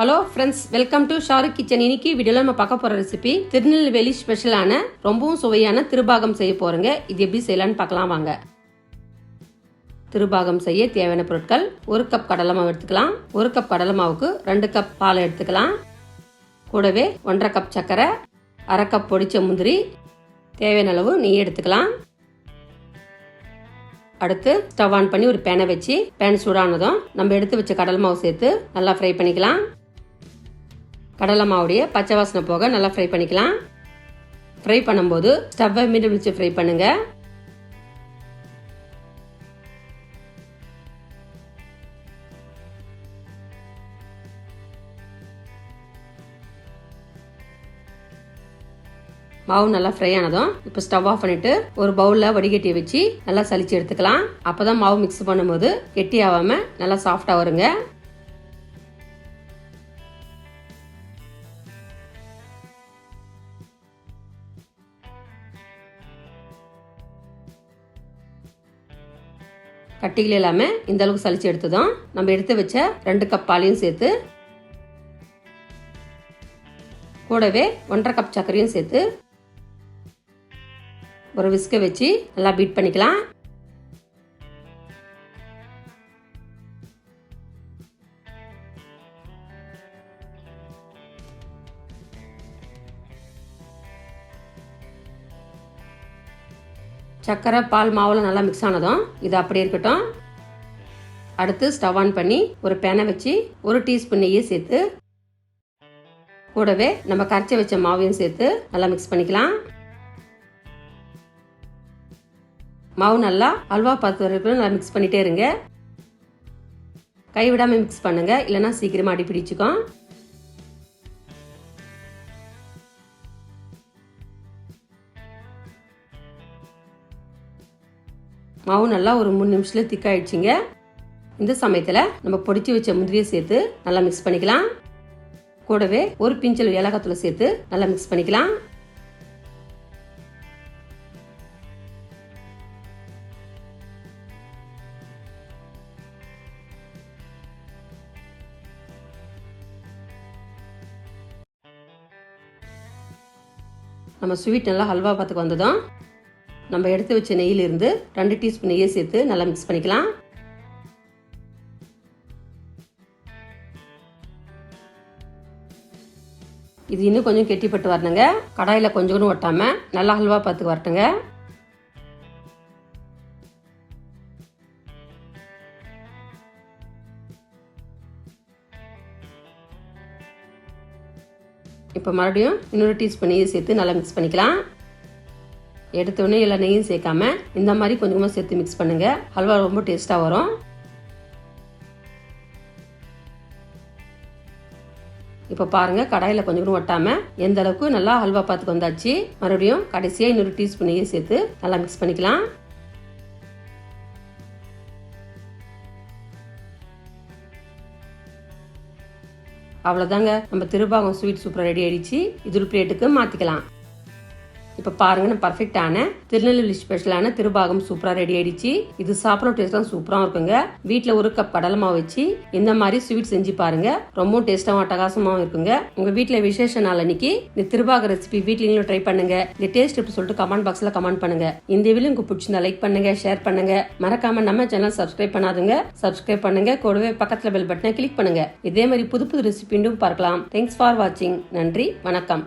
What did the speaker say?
Hello friends welcome to Shahrukh kitchen இன்னைக்கு வீடியோவில் நம்ம பார்க்க போகிற ரெசிபி திருநெல்வேலி ஸ்பெஷலான ரொம்பவும் சுவையான திருபாகம் செய்ய போகிறோங்க இது எப்படி செய்யலான்னு பார்க்கலாம் வாங்க. திருபாகம் செய்ய தேவையான பொருட்கள் ஒரு கப் கடலை மாவு எடுத்துக்கலாம். ஒரு கப் கடலை மாவுக்கு ரெண்டு கப் பால் எடுத்துக்கலாம். கூடவே ஒன்றரை கப் சர்க்கரை அரை கப் பொடிச்ச முந்திரி தேவையான அளவு நெய் எடுத்துக்கலாம். அடுத்து ஸ்டவ் ஆன் பண்ணி ஒரு பேனை வச்சு பேன் சூடானதும் நம்ம எடுத்து வச்ச கடலை மாவு சேர்த்து நல்லா ஃப்ரை பண்ணிக்கலாம். கடலை மாவுடைய பச்சை வாசனை போக நல்லா ஃப்ரை பண்ணிக்கலாம். ஃப்ரை பண்ணும்போது ஸ்டவ்வை மீண்டும் வச்சு ஃப்ரை பண்ணுங்க. மாவு நல்லா ஃப்ரை ஆனதும் இப்போ ஸ்டவ் ஆஃப் பண்ணிட்டு ஒரு பவுலில் வடிகட்டி வச்சு நல்லா சளிச்சு எடுத்துக்கலாம். அப்போதான் மாவு மிக்ஸ் பண்ணும்போது கெட்டி ஆகாமல் நல்லா சாஃப்டாக வருங்க. கட்டிகள் இல்லாமல் இந்த அளவுக்கு சளிச்சு எடுத்ததும் நம்ம எடுத்து வச்ச ரெண்டு கப் பாலையும் சேர்த்து கூடவே ஒன்றரை கப் சர்க்கரையும் சேர்த்து ஒரு விஸ்க வச்சு நல்லா பீட் பண்ணிக்கலாம். சர்க்கரை பால் மாவில் நல்லா மிக்ஸ் ஆனதும் இது அப்படியே இருக்கட்டும். அடுத்து ஸ்டவ் ஆன் பண்ணி ஒரு பேனை வச்சு ஒரு டீஸ்பூன் நெய்யை சேர்த்து கூடவே நம்ம கரைச்சி வச்ச மாவையும் சேர்த்து நல்லா மிக்ஸ் பண்ணிக்கலாம். மாவு நல்லா அல்வா பார்த்து வரைக்கும் நல்லா மிக்ஸ் பண்ணிட்டே இருங்க. கைவிடாமல் மிக்ஸ் பண்ணுங்கள் இல்லைன்னா சீக்கிரமாக அடி பிடிச்சிக்கும் மாவு நல்லா ஒரு மூணு நிமிஷத்துல திக்காயிடுச்சுங்க. இந்த சமயத்தில் நம்ம பொடிச்சு வச்ச முந்திரியை சேர்த்து நல்லா மிக்ஸ் பண்ணிக்கலாம். கூடவே ஒரு பிஞ்சல் ஏலக்காத்தூளை சேர்த்து நல்லா மிக்ஸ் பண்ணிக்கலாம். நம்ம ஸ்வீட் நல்லா ஹல்வா பார்த்துக்கு வந்ததும் நம்ம எடுத்து வச்ச நெய்யிலிருந்து ரெண்டு டீஸ்பூன் நெய்யை சேர்த்து நல்லா மிக்ஸ் பண்ணிக்கலாம். இது இன்னும் கொஞ்சம் கெட்டிப்பட்டு வரணுங்க. கடாயில் கொஞ்சம் கூட ஒட்டாமல் நல்லா ஹல்வா பார்த்து வரட்டுங்க. இப்போ மறுபடியும் இன்னொரு டீஸ்பூன் நெய்யை சேர்த்து நல்லா மிக்ஸ் பண்ணிக்கலாம். எடுத்தோடனே எல்லா நெய்யும் சேர்க்காம இந்த மாதிரி கொஞ்சமாக சேர்த்து மிக்ஸ் பண்ணுங்க. ஹல்வா ரொம்ப டேஸ்ட்டாக வரும். இப்போ பாருங்க கடாயில் கொஞ்சம் கூட ஒட்டாமல் எந்த அளவுக்கு நல்லா ஹல்வா பாத்துக்கு வந்தாச்சு மறுபடியும் கடைசியாக இன்னொரு டீஸ்பூன் நெய்யை சேர்த்து நல்லா மிக்ஸ் பண்ணிக்கலாம். அவ்வளோதாங்க நம்ம திருபாகம் ஸ்வீட் சூப்பராக ரெடி ஆயிடுச்சு. இது ஒரு பிளேட்டுக்கு மாற்றிக்கலாம் இப்போ பாருங்க நம்ம பர்ஃபெக்டான திருநெல்வேலி ஸ்பெஷலான திருபாகம் சூப்பராக ரெடி ஆயிடுச்சு. இது சாப்பிட்ற டேஸ்ட்லாம் சூப்பராக இருக்குங்க. வீட்டில் ஒரு கப் கடலமா வச்சு இந்த மாதிரி ஸ்வீட் செஞ்சு பாருங்க. ரொம்ப டேஸ்டாகவும் அட்டகாசமாகவும் இருக்குங்க. உங்கள் வீட்டில் விசேஷ நாள் அன்னைக்கு இந்த திருபாக ரெசிபி வீட்லயும் ட்ரை பண்ணுங்க. இந்த டேஸ்ட் எப்படி சொல்லிட்டு கமெண்ட் பாக்ஸில் கமெண்ட் பண்ணுங்க. இந்த வீடியோ உங்களுக்கு பிடிச்சிருந்தா லைக் பண்ணுங்க ஷேர் பண்ணுங்க. மறக்காம நம்ம சேனல் சப்ஸ்கிரைப் பண்ணாதுங்க. சப்ஸ்கிரைப் பண்ணுங்க கூடவே பக்கத்தில் பெல் பட்டனை கிளிக் பண்ணுங்க. இதே மாதிரி புது புது ரெசிபிண்டும் பார்க்கலாம். தேங்க்ஸ் ஃபார் வாட்சிங் நன்றி வணக்கம்.